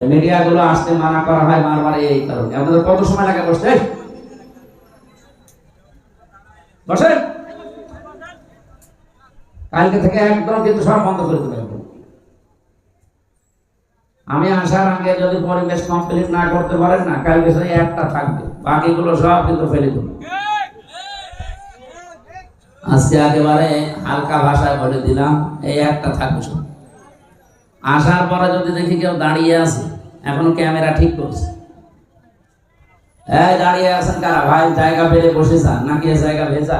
Media গুলো আসতে মানা করা হয় বারবার এই কারণে। আপনাদের কত সময় লাগে বসতে! বসেন! কালকে থেকে একদম কিন্তু সব বন্ধ করে দেবে আমি আসার আগে যদি পরিবেশ কমপ্লিট না করতে পারেন না, কালকে সেই একটা থাকবে। বাকিগুলো সব কিন্তু ফেলে দেবো আজকে একেবারে হালকা ভাষায় বলে দিলাম, এই একটা থাকবে সব। আসার পরে যদি দেখি কেউ দাঁড়িয়ে আছে, এখনও ক্যামেরা ঠিক করছে। এই দাঁড়িয়ে আছেন কারা? ভাই, জায়গা পেলে বসে যান। নাকি জায়গা ভেজা?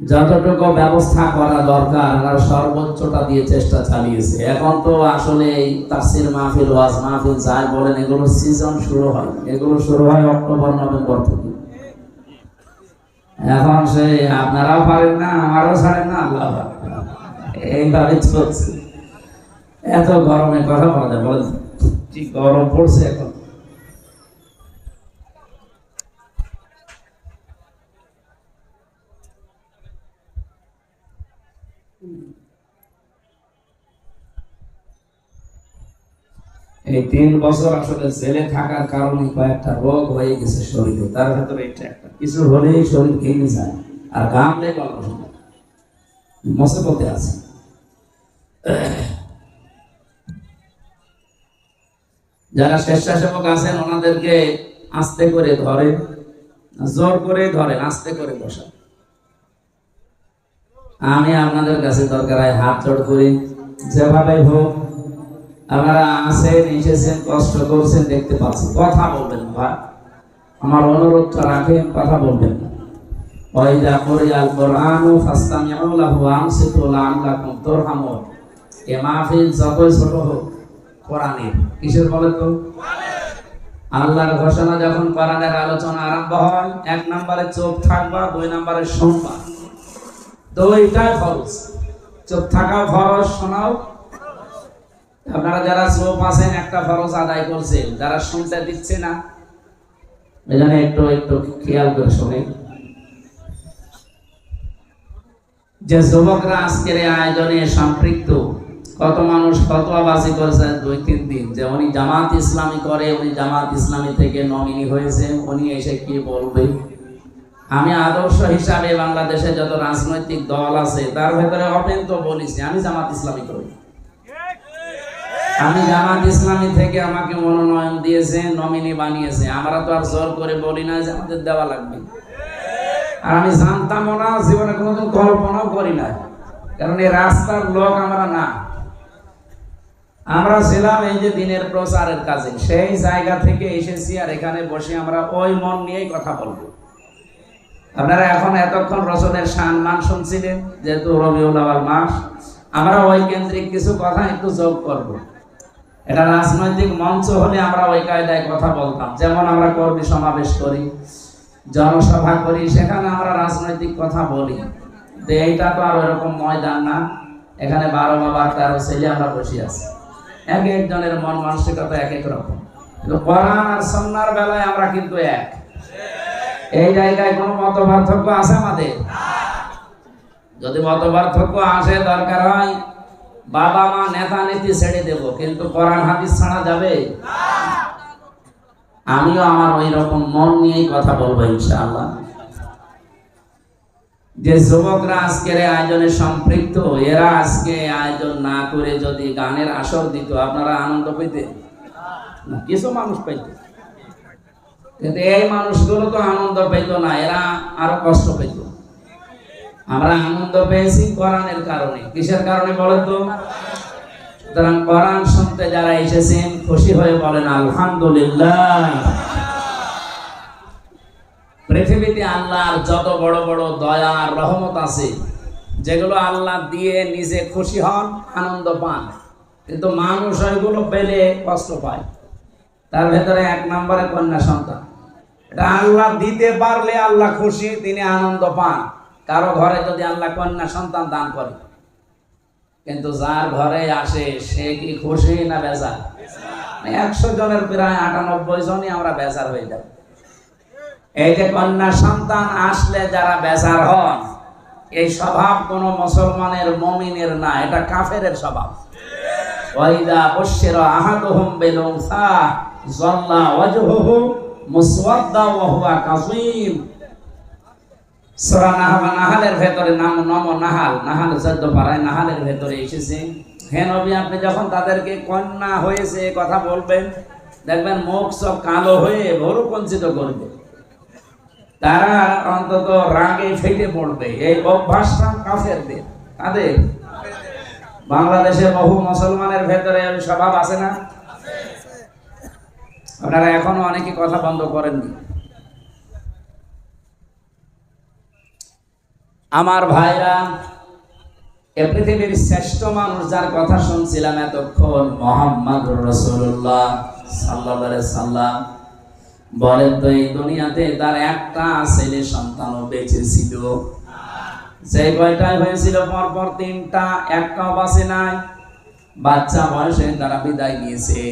যতটুকু ব্যবস্থা করা দরকার সর্বোচ্চটা দিয়ে চেষ্টা চালিয়েছে। এখন তো আসলে তাফসির মাহফিল, ওয়াজ মাহফিল, যাই বলেন, এগুলো সিজন শুরু হয় এগুলো শুরু হয় অক্টোবর, নভেম্বর থেকে। এখন সে আপনারাও পারেন না, আমারও ছাড়েন না, আল্লাহ। এইভাবে চলছে। এত গরমে কথা বলা বলেন। কি গরম পড়ছে এখন? এই তিন বছর আসলে জেলে থাকার কারণে কয়েকটা রোগ হয়ে গেছে শরীরে। তার ভেতরে কিছু হলেই শরীর যায়। আর ঘামলে গল্প শোনা মসেবতে আছে। যারা স্বেচ্ছাসেবক আছেন, ওনাদেরকে আস্তে করে ধরে জোর করে ধরেন, আস্তে করে বসা আমি আপনাদের কাছে দরকার হয় হাত জোড় করি। যেভাবে হোক আপনারা আসেন, এসেছেন, কষ্ট করছেন, দেখতে পাচ্ছেন। কথা বলবেন ভাই। আমার অনুরোধটা রাখেন, কথা বলবেন ছোট হোক বলে তো? আল্লাহর যখন আলোচনা আরম্ভ হয়, এক নম্বরে চোখ থাকবা, দুই ফরজ। চোখ থাকাও ফরজ, শোনাও আপনারা যারা চোখ আছেন, একটা ফরজ আদায় করছেন, যারা শুনতে দিচ্ছে না এজন্য একটু একটু খেয়াল করে শোনেন। যে যুবকরা আজকের আয়োজনে সম্পৃক্ত, কত মানুষ ফতোয়াবাজি করেছে দুই, তিন দিন। যে উনি জামাত ইসলামী করে, উনি জামাত ইসলামী থেকে নমিনি হয়েছে উনি এসে কি বলবে? আমি আদর্শ হিসাবে বাংলাদেশে যত রাজনৈতিক দল আছে, তার ভেতরে অপেন তো বলিছি আমি জামাত ইসলামী করি। আমি জামাত ইসলামী থেকে আমাকে মনোনয়ন দিয়েছে, নমিনি বানিয়েছে। আমরা তো আর জোর করে বলি না যে আমাদের দেওয়া লাগবে। আর আমি জানতামও না, জীবনে কোনোদিন কল্পনাও করি না। কারণ এই রাস্তার লোক আমরা না। আমরা ছিলাম এই যে দিনের প্রচারের কাজে। সেই জায়গা থেকে এসেছি আর এখানে বসে আমরা ওই মন নিয়েই কথা বলব। আপনারা এখন এতক্ষণ রচনের মান শুনছিলেন, যেহেতু রবিউল আওয়াল মাস, আমরা ওই কেন্দ্রিক কিছু কথা একটু যোগ করব। এটা রাজনৈতিক মঞ্চ হলে আমরা ওই কায়দায় কথা বলতাম। যেমন আমরা কর্মী সমাবেশ করি, জনসভা করি, সেখানে আমরা রাজনৈতিক কথা বলি। তো এইটা তো আর ওইরকম ময়দান না। এখানে বারো বাবা তেরো ছেলে আমরা বসে আছি। এক একজনের মন মানসিকতা এক এক রকম। কিন্তু কোরআন আর সন্ন্যার বেলায় আমরা কিন্তু এক। এই জায়গায় কোনো মত পার্থক্য আছে আমাদের? যদি মত পার্থক্য আসে, দরকার হয় বাবা মা নেতা নীতি ছেড়ে দেব কিন্তু কোরআন হাদিস ছাড়া যাবে? আমিও আমার ওই রকম মন নিয়েই কথা বলব ইনশাআল্লাহ। যে যুবকরা আজকের আয়োজনে সম্পৃক্ত এরা আজকে আয়োজন না করে যদি গানের আসর দিত আপনারা আনন্দ পেতেন না, কিছু মানুষ পেত। কিন্তু এই মানুষগুলো তো আনন্দ পেত না এরা আরও কষ্ট পেত। আমরা আনন্দ পেয়েছি কোরআনের কারণে। কিসের কারণে বলেন তো? সুতরাং কোরআন শুনতে যারা এসেছেন, খুশি হয়ে বলেন, আলহামদুলিল্লাহ। পৃথিবীতে আল্লাহর যত বড় বড় দয়া আর রহমত আছে, যেগুলো আল্লাহ দিয়ে নিজে খুশি হন, আনন্দ পান, কিন্তু মানুষ ওইগুলো পেলে কষ্ট পায়। তার ভেতরে এক নম্বরে কন্যা সন্তান। এটা আল্লাহ দিতে পারলে আল্লাহ খুশি, তিনি আনন্দ পান। কারও ঘরে যদি আল্লাহ কন্যা সন্তান দান করে, কিন্তু যার ঘরে আসে, সে কি খুশি না বেজার? একশো জনের প্রায় আটানব্বই জনই আমরা বেজার হয়ে যাই। এই যে কন্যা সন্তান আসলে যারা বেজার হন, এই স্বভাব কোনো মুসলমানের, মমিনের না, এটা কাফেরের স্বভাব। ওয়াইদা বুশিরা আহাদুহুম বিল উনসা যাল্লা ওয়াজহুহু মুসওয়াদ্দা ওয়া হুয়া কাযীম। সূরা নাহাল নাহালের ভেতরে নাম নম নাহাল নাহাল চোদ্দ পারায় নাহালের ভেতরে এসেছে। হে নবী, আপনি যখন তাদেরকে কন্যা হয়েছে কথা বলবেন, দেখবেন মুখ সব কালো হয়ে ভরু কঞ্চিত করবে। তারা অন্তত রাগে ফেটে পড়বে। এই অভ্যাসটা কাফেরদের। তাদের বাংলাদেশের বহু মুসলমানের ভেতরে স্বভাব আছে না? আপনারা এখনও অনেকে কথা বন্ধ করেননি। আমার ভাইরা, এ পৃথিবীর শ্রেষ্ঠ মানুষ যার কথা শুনছিলাম এতক্ষণ মোহাম্মদ রসুল্লাহ সাল্লাহ সাল্লাম বলেন তো, এই দুনিয়াতে তার একটা ছেলে সন্তানও বেঁচে ছিল। যে কয়টাই হয়েছিল, পরপর তিনটা একটাও বাঁচে নাই। বাচ্চা বয়সে তারা বিদায় নিয়েছে।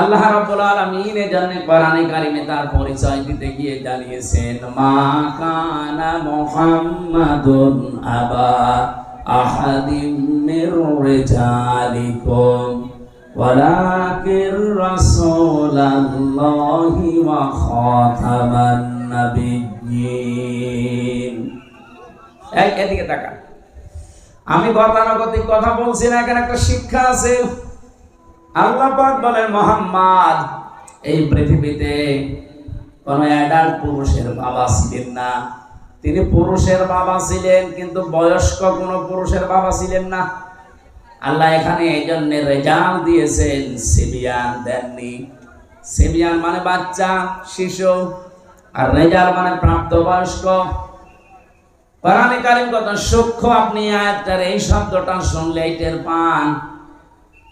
আল্লাহ রাব্বুল আলামিন এজন্য কোরআনে কারিমে তার পরিচয় দিতে গিয়ে জানিয়েছেন, মা কানা মুহাম্মাদুন আবা আহাদিম মির রিজালিকুম খাতামান নাবিয়্যিন। এই, এদিকে তাকা আমি গতানুগতিক কথা বলছি না, এখানে একটা শিক্ষা আছে। আল্লাহ পাক বলেন, মোহাম্মদ, এই পৃথিবীতে কোন অ্যাডাল্ট পুরুষের বাবা ছিলেন না। তিনি পুরুষের বাবা ছিলেন, কিন্তু বয়স্ক কোন পুরুষের বাবা ছিলেন না। আল্লাহ এখানে এই জন্য রেজাল দিয়েছেন, সিবিয়ান দেননি। সিবিয়ান মানে বাচ্চা, শিশু, আর রেজাল মানে প্রাপ্তবয়স্ক। কোরআনে কারিম কত সূক্ষ্ম আপনি আয়াতটার এই শব্দটা শুনলে টের পান।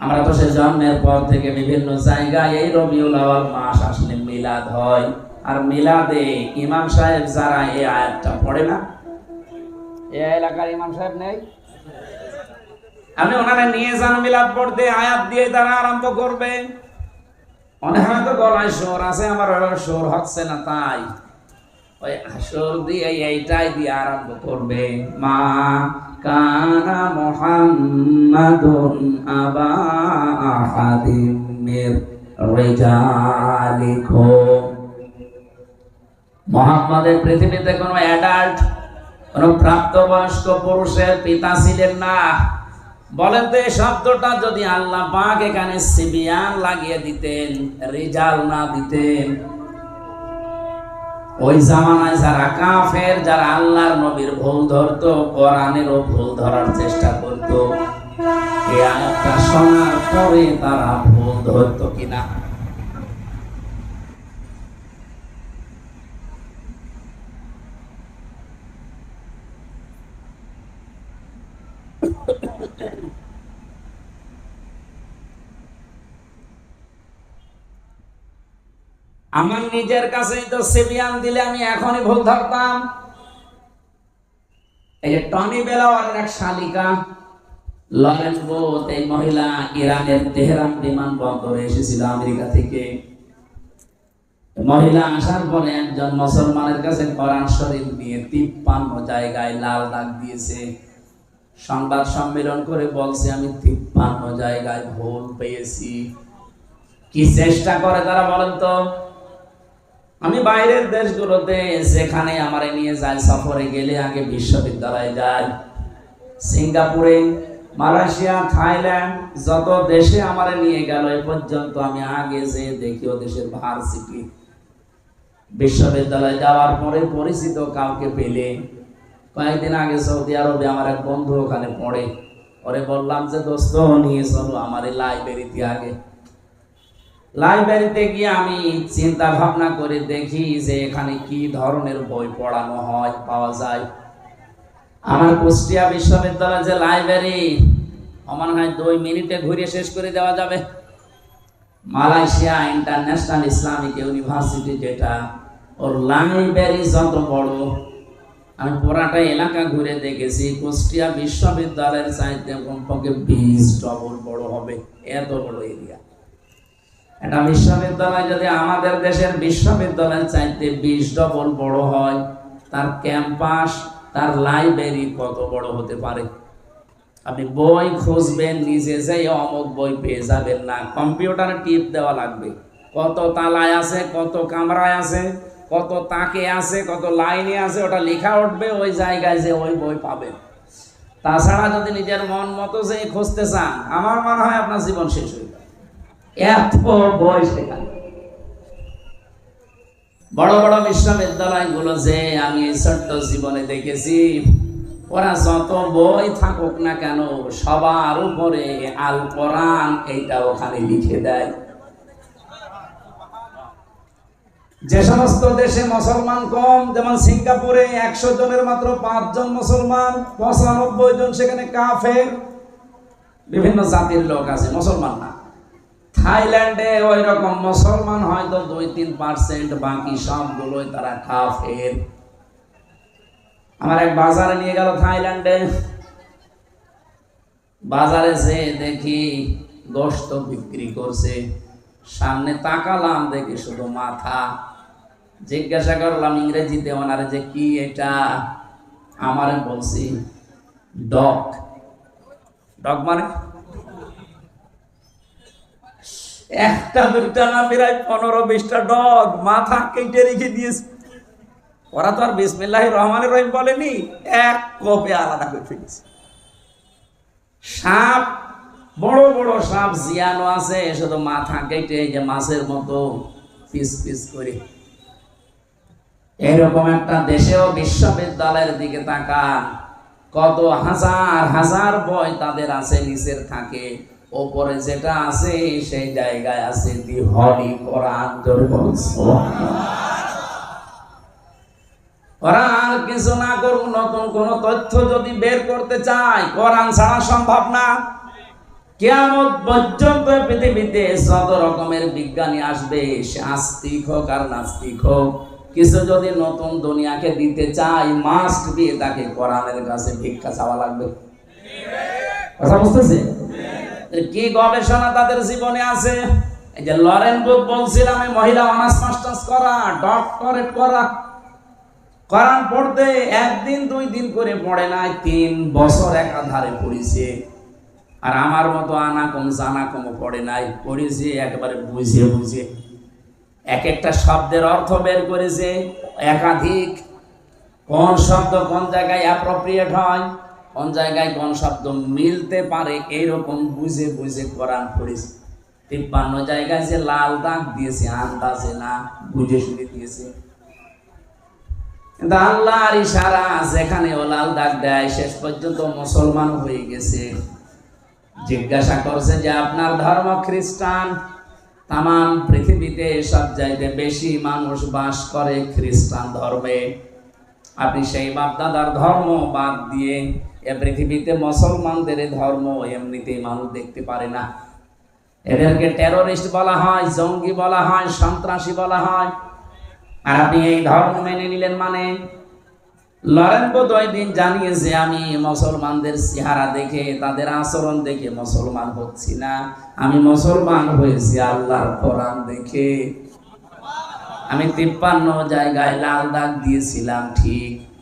আমরা তো সে জন্মের পর থেকে বিভিন্ন জায়গায় এই রবিউল আওয়াল মাস আসলে মিলাদ হয়। আর মিলাদে ইমাম সাহেব যারা এই আয়াতটা পড়ে না? এলাকার ইমাম সাহেব নেই? আপনি ওনারা নিয়ে যান মিলাদ পড়তে আয়াত দিয়ে তারা আরম্ভ করবে। অনেক হয়তো গলায় সোর আছে আমার সোর হচ্ছে না তাই। ওই আসর দিয়ে এইটাই দিয়ে আরম্ভ করবে। মা কানা মুহাম্মাদুন আবা আহাদিম মির রিজালিকুম মোহাম্মদের পৃথিবীতে কোনো অ্যাডাল্ট কোনো প্রাপ্তবয়স্ক পুরুষের পিতা ছিলেন না। বলেন তো এই শব্দটা যদি আল্লাহ পাক এখানে সিবিয়ান লাগিয়ে দিতেন, রেজাল না দিতেন ওই জামানায় যারা কাফের, যারা আল্লাহর নবীর ভুল ধরতো, কোরআনেরও ভুল ধরার চেষ্টা করত। এই আয়াতটা শোনার পরে তারা ভুল ধরতো কিনা? আমার নিজের কাছেই তো সেবিয়ান দিলে আমি এখনই ভুল ধরতাম। এই যে টনি বেলাওয়ারের এক শালিকা লরেন্স বোথ এই মহিলা ইরানের তেহরান বিমানবন্দরে এসেছিল আমেরিকা থেকে। মহিলা আসার পরে একজন মুসলমানের কাছে কোরআন শরীফ নিয়ে তিপ্পান্ন জায়গায় লাল দাগ দিয়েছে। সংবাদ সম্মেলন করে বলছে, আমি তিপ্পান্ন জায়গায় ভুল পেয়েছি। কি চেষ্টা করে তারা বলেন তো? আমি বাইরের দেশগুলোতে যেখানে আমারে নিয়ে যায়, সফরে গেলে আগে বিশ্ববিদ্যালয়ে যাই। সিঙ্গাপুরে, মালয়েশিয়া, থাইল্যান্ড, যত দেশে আমারে নিয়ে গেল, এ পর্যন্ত আমি আগে যে দেখি ও দেশের ভার্সিটি। বিশ্ববিদ্যালয়ে যাওয়ার পরে পরিচিত কাউকে পেলে, কয়েকদিন আগে সৌদি আরবে আমার এক বন্ধু ওখানে পড়ে। ওরে বললাম যে, দোস্ত, নিয়ে চলো আমার লাইব্রেরিতে আগে। লাইব্রেরিতে গিয়ে আমি চিন্তা ভাবনা করে দেখি যে এখানে কি ধরনের বই পড়ানো হয়, পাওয়া যায়। আমার কুষ্টিয়া বিশ্ববিদ্যালয়ের যে লাইব্রেরি, আমার হয় দুই মিনিটে ঘুরে শেষ করে দেওয়া যাবে। মালয়েশিয়া ইন্টারন্যাশনাল ইসলামিক ইউনিভার্সিটি যেটা, ওর লাইব্রেরি যত বড়, আমি পুরাটা এলাকা ঘুরে দেখেছি, কুষ্টিয়া বিশ্ববিদ্যালয়ের চাইতে কমপক্ষে বিশ ডবল বড় হবে, এত বড় এরিয়া। একটা বিশ্ববিদ্যালয় যদি আমাদের দেশের বিশ্ববিদ্যালয়ের চাইতে বিশ ডবল বড় হয়, তার ক্যাম্পাস, তার লাইব্রেরি কত বড় হতে পারে? আপনি বই খুঁজবেন, নিজে যেই অমুক বই পেয়ে যাবেন না। কম্পিউটারে টিপ দেওয়া লাগবে। কত তালায় আছে, কত কামরায় আছে, কত তাকে আছে, কত লাইনে আছে, ওটা লেখা উঠবে, ওই জায়গায় যে ওই বই পাবেন। তাছাড়া যদি নিজের মন মতো যে খুঁজতে চান, আমার মনে হয় আপনার জীবন শেষ হয়ে যাবে। এত বই বড় বড় বিশ্ববিদ্যালয়গুলো যে আমি ছোট্ট জীবনে দেখেছি, ওরা যত বই থাকুক না কেন, সবার উপরে আল কোরআন এইটা ওখানে লিখে দেয়। যে সমস্ত দেশে মুসলমান কম, যেমন সিঙ্গাপুরে একশো জনের মাত্র পাঁচজন মুসলমান, পঁচানব্বই জন সেখানে কাফের। বিভিন্ন জাতির লোক আছে, মুসলমান না। থাইল্যান্ডে ওই রকম মুসলমান হয়তো দুই তিন পার্সেন্ট, বাকি সবগুলোই তারা কাফের। আমার এক বাজারে নিয়ে গেল থাইল্যান্ডে। বাজারে যে দেখি গোস্ত বিক্রি করছে, সামনে তাকালাম, দেখি শুধু মাথা। জিজ্ঞাসা করলাম, ইংরেজিতে ওনারে যে কি এটা? আমার বলছি, ডগ। ডগ মানে? একটা দুটা না প্রায় পনেরো বিশটা ডগ, মাথা কেটে রেখে দিয়েছে। ওরা তো আর বিসমিল্লাহ রহমানের রহিম বলেনি, এক কপে আলাদা করে ফেলেছে। সাপ, বড় বড় সাপ জিয়ানো আছে শুধু মাথা কেটে যে মাছের মতো পিস পিস করে। এরকম একটা দেশেও বিশ্ববিদ্যালয়ের দিকে তাকান, কত হাজার হাজার বই তাদের আছে, নিচের থাকে। ওপরে যেটা আছে, সেই জায়গায় আছে দি হরি কোরআন কিছু না নতুন কোন তথ্য যদি বের করতে চায়, কোরআন ছাড়া সম্ভব না। কেমন পর্যন্ত পৃথিবীতে যত রকমের বিজ্ঞানী আসবে, সে আস্তিক হোক আর নাস্তিক হোক, কিছু যদি নতুন দুনিয়াকে দিতে চাই মাস্ট দিয়ে তাকে কোরআনের কাছে ভিক্ষা চাওয়া লাগবে। কথা বুঝতেছে কি গবেষণা তাদের জীবনে আছে? এই যে লরেন বুক বলছিলাম আমি মহিলা অনার্স, মাস্টার্স করা, ডক্টরেট করা। কোরআন পড়তে একদিন, দুই দিন করে পড়ে নাই, তিন বছর একাধারে পড়েছে। আর আমার মতো আনা কম জানা কম পড়ে নাই, পড়েছে একেবারে বুঝে বুঝে। এক একটা শব্দের অর্থ বের করেছে, একাধিক। কোন শব্দ কোন জায়গায় অ্যাপ্রোপ্রিয়েট হয়? কোন জায়গায় কোন শব্দ মিলতে পারে এইরকম বুঝে বুঝে কোরআন পড়েছে। তিপ্পান্ন জায়গায় যে লাল দাগ দিয়েছে, আন্দাজে না, বুঝে শুনে দিয়েছে। কিন্তু আল্লাহর ইশারা যেখানে ও লাল দাগ দেয়, শেষ পর্যন্ত মুসলমান হয়ে গেছে। জিজ্ঞাসা করছে যে, আপনার ধর্ম খ্রিস্টান? তাম পৃথিবীতে সব চাইতে বেশি মানুষ বাস করে খ্রিস্টান ধর্মে। আপনি সেই বাপদাদার ধর্ম বাদ দিয়ে এ পৃথিবীতে মুসলমানদের ধর্ম এমনিতেই মানুষ দেখতে পারে না। এদেরকে টেরোরিস্ট বলা হয়, জঙ্গি বলা হয়, সন্ত্রাসী বলা হয়। আর আপনি এই ধর্ম মেনে নিলেন মানে? লরেনকো দুই দিন জানিয়েছে, আমি মুসলমানদের চেহারা দেখে, তাদের আচরণ দেখে মুসলমান হচ্ছি না। আমি মুসলমান হয়েছি আল্লাহর কোরআন দেখে। আমি তিপ্পান্ন জায়গায় লাল দাগ দিয়েছিলাম, ঠিক।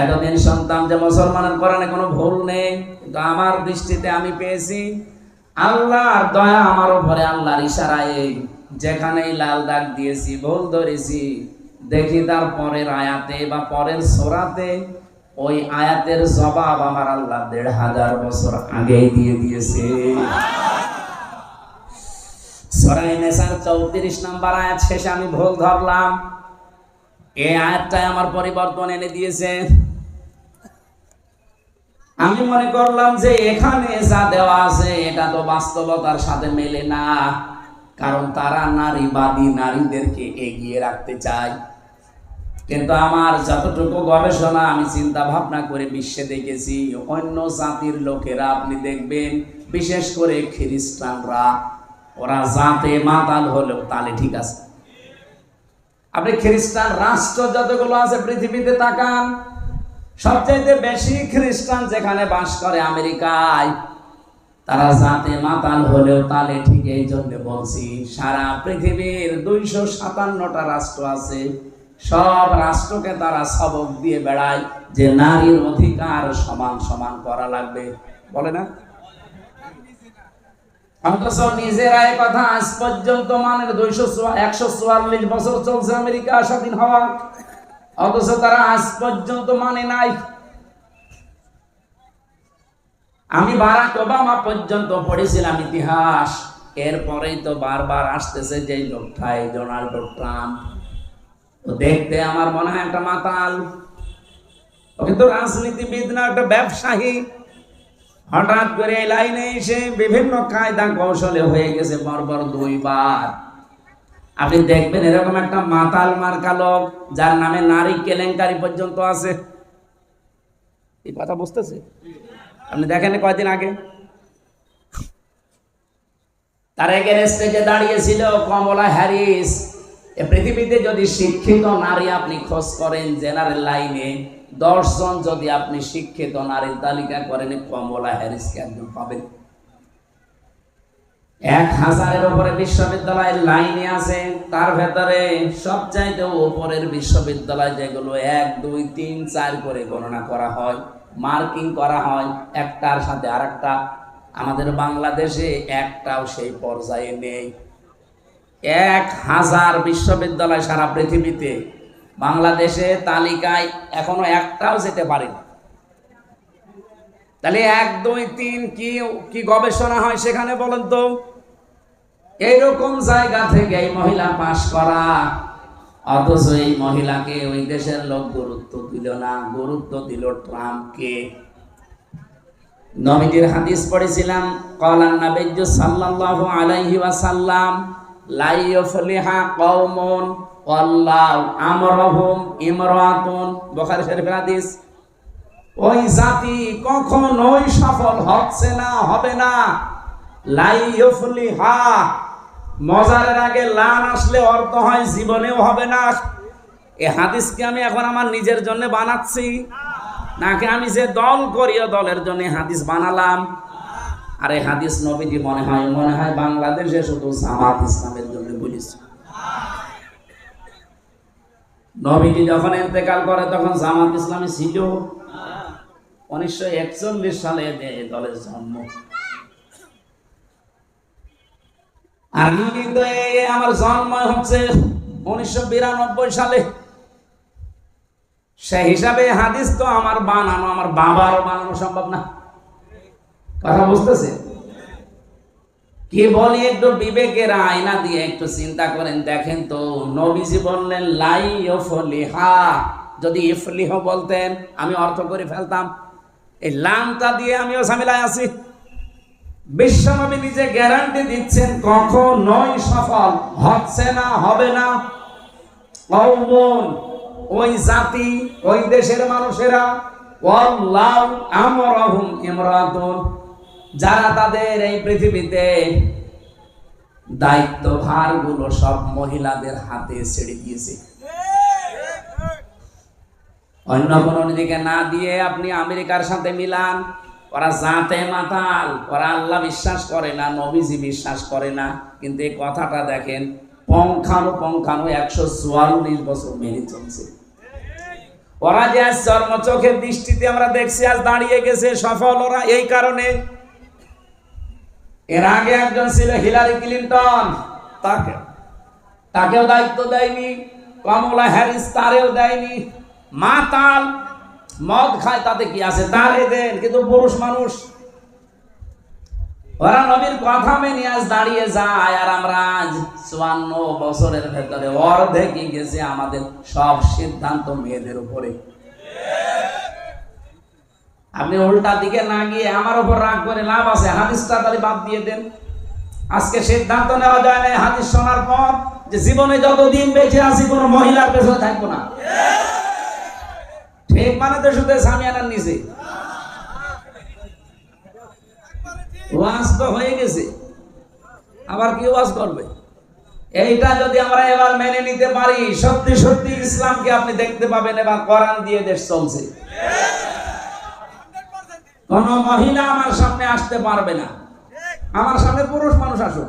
এতদিন সন্তান যে মুসলমানের কোরআনে কোনো ভুল নেই, কিন্তু আমার দৃষ্টিতে আমি পেয়েছি, আল্লাহর দয়া আমার উপরে আল্লাহর ইশারায়। যেখানেই লাল দাগ দিয়েছি, ভুল ধরেছি, দেখি তার পরের আয়াতে বা পরের সোরাতে, ওই আয়াতের জবাব আমার আল্লাহ দেড় হাজার বছর আগেই দিয়ে দিয়েছে। সরাই নেশার চৌত্রিশ নাম্বার আয়াত শেষে আমি ভুল ধরলাম। এই আয়াতটাই আমার পরিবর্তন এনে দিয়েছে। আমি মনে করলাম যে এখানে যা দেওয়া আছে, এটা তো বাস্তবতার সাথে মেলে না। কারণ তারা নারীবাদী নারীদেরকে এগিয়ে রাখতে চায়। কিন্তু আমার যতটুকু গবেষণা, আমি চিন্তা ভাবনা করে বিশ্বে দেখেছি, অন্য জাতির লোকেরা আপনি দেখবেন, বিশেষ করে খ্রিস্টানরা, ওরা জাতে মাতাল হলেও তালে ঠিক আছে। আপনি খ্রিস্টান রাষ্ট্র যতগুলো আছে, পৃথিবীতে তাকান। সবচাইতে বেশি খ্রিস্টান যেখানে বাস করে আমেরিকায়, তারা জাতে মাতাল হলেও তালে ঠিক এই জন্য বলছি, সারা পৃথিবীর দুইশো সাতান্নটা রাষ্ট্র আছে। সব রাষ্ট্রকে তারা সবক দিয়ে বেড়ায়, যে নারীর অধিকার সমান সমান করা লাগবে। বলে না? মানে আমি বারাক ওবামা পর্যন্ত পড়েছিলাম ইতিহাস। এরপরেই তো বারবার আসতেছে যে লোকটা, এই ডোনাল্ড ট্রাম্প। দেখতে আমার মনে হয় একটা মাতাল। ও কিন্তু রাজনীতিবিদ না, একটা ব্যবসায়ী। হঠাৎ করে এই লাইনে এসে বিভিন্ন কায়দা কৌশলে হয়ে গেছে বরবর দুইবার। আপনি দেখবেন এরকম একটা মাতাল মার্কা লোক, যার নামে নারী কেলেঙ্কারি পর্যন্ত আছে। এই কথা বুঝতেছে? আপনি দেখেন কয়দিন আগে? তার এগেনস্টে যে দাঁড়িয়েছিল কমলা হ্যারিস। এ পৃথিবীতে যদি শিক্ষিত নারী আপনি খোঁজ করেন, জেনারেল লাইনে দশজন যদি আপনি শিক্ষিত, নারীর তালিকা করেন কমলা হ্যারিসকে একজন পাবেন। এক হাজারের উপরে বিশ্ববিদ্যালয়ের লাইনে আছে, তার ভেতরে সবচাইতে উপরের বিশ্ববিদ্যালয় যেগুলো, এক, দুই, তিন, চার করে গণনা করা হয়, মার্কিং করা হয়, একটার সাথে আরেকটা। আমাদের বাংলাদেশে একটাও সেই পর্যায়ে নেই। এক হাজার বিশ্ববিদ্যালয় সারা পৃথিবীতে বাংলাদেশে তালিকায় এখনও একটাও যেতে পারেনি। তাহলে এক, দুই, তিন কি কি গবেষণা হয় সেখানে বলেন তো? এইরকম জায়গা থেকে এই মহিলা পাশ করা। অথচ এই মহিলাকে ওই দেশের লোক গুরুত্ব দিল না, গুরুত্ব দিল ট্রাম্পকে। নবীজির হাদিস পড়েছিলাম কলান নাবিজ্য সাল্লাল্লাহু আলাইহি ওয়াসাল্লাম, লা ইউফলিহা কওমুন আল্লাহ আমরহুম ইমরাতুন, বুখারী শরীফের ওই জাতি কখনোই সফল হচ্ছে না, হবে না। লাই ইউফলিহা মজারের আগে লান আসলে অর্থ হয় জীবনেও হবে না। এ হাদিসকে আমি এখন আমার নিজের জন্য বানাচ্ছি। নাকি আমি যে দল করি দলের জন্য হাদিস বানালাম? আর এই হাদিস নবীজি মনে হয় মনে হয় বাংলাদেশে শুধু জামাত ইসলামের জন্য বলেছি। নবীজি যখন ইন্তেকাল করে, তখন জামাত ইসলামী ছিল। উনিশশো একচল্লিশ সালে দলের জন্ম। আমি কিন্তু আমার জন্ম হচ্ছে উনিশশো বিরানব্বই সালে। সে হিসাবে হাদিস তো আমার বানানো, আমার বাবারও বানানো সম্ভব না। কথা বুঝতেছে কি বলি একটু বিবেকের আয়না দিয়ে একটু চিন্তা করেন, দেখেন তো, নবীজি বললেন, লাই ইফলিহা। যদি ইফলিহ বলতেন, আমি অর্থ করে ফেলতাম। এই লামটা দিয়ে আমিও ঝামেলায় আছি। বিশ্বনবী নিজে গ্যারান্টি দিচ্ছেন, কখনোই সফল হচ্ছে না, হবে না। ওই জাতি, ওই দেশের মানুষেরা আমরাহুম ইমরাতুন। যারা তাদের এই পৃথিবীতে দায়িত্ব ভারগুলো সব মহিলাদের হাতে ছেড়ে দিয়েছে। অন্য কোন দিকে না দিয়ে আপনি আমেরিকার সাথে মিলান, ওরা জাতে মাতাল, ওরা আল্লাহ বিশ্বাস করে না, নবীজি বিশ্বাস করে না। কিন্তু এই কথাটা দেখেন, পঙ্খানু পঙ্খানু একশো চুয়াল্লিশ বছর মেনে চলছে। ওরা যে আজ চর্ম চোখের দৃষ্টিতে আমরা দেখছি, আজ দাঁড়িয়ে গেছে সফল ওরা এই কারণে। এর আগে একজন ছিল হিলারি ক্লিন্টন। তাকে তাকেও দায়িত্ব দেয়নি। কমলা হ্যারিস তারেও দেয়নি। মাতাল মদ খায়, তাতে কি আছে? তারে দেন, কিন্তু পুরুষ মানুষ। ওরা নবীর কথা মেনে আজ দাঁড়িয়ে যায়, আর আমরা আজ চুয়ান্ন বছরের ভেতরে অর্ধেকই গেছে আমাদের সব সিদ্ধান্ত মেয়েদের উপরে। আপনি উল্টা দিকে না গিয়ে আমার উপর রাগ করে লাভ আছে হাদিসটা তাহলে বাদ দিয়ে দেন। আজকে সিদ্ধান্ত নেওয়া যায় না হাদিস শোনার পর যে জীবনে যতদিন বেঁচে আছি, কোনো মহিলার পেছনে থাকব না। ঠিক মানে তো শুধু সামিয়ানার নিচে। ওয়াজ তো হয়ে গেছে, আবার কি ওয়াজ করবে? এইটা যদি আমরা এবার মেনে নিতে পারি, সত্যি সত্যি ইসলামকে আপনি দেখতে পাবেন, এবার কোরআন দিয়ে দেশ চলছে। কোন মহিলা আমার সামনে আসতে পারবে না। আমার সামনে পুরুষ মানুষ আসুক।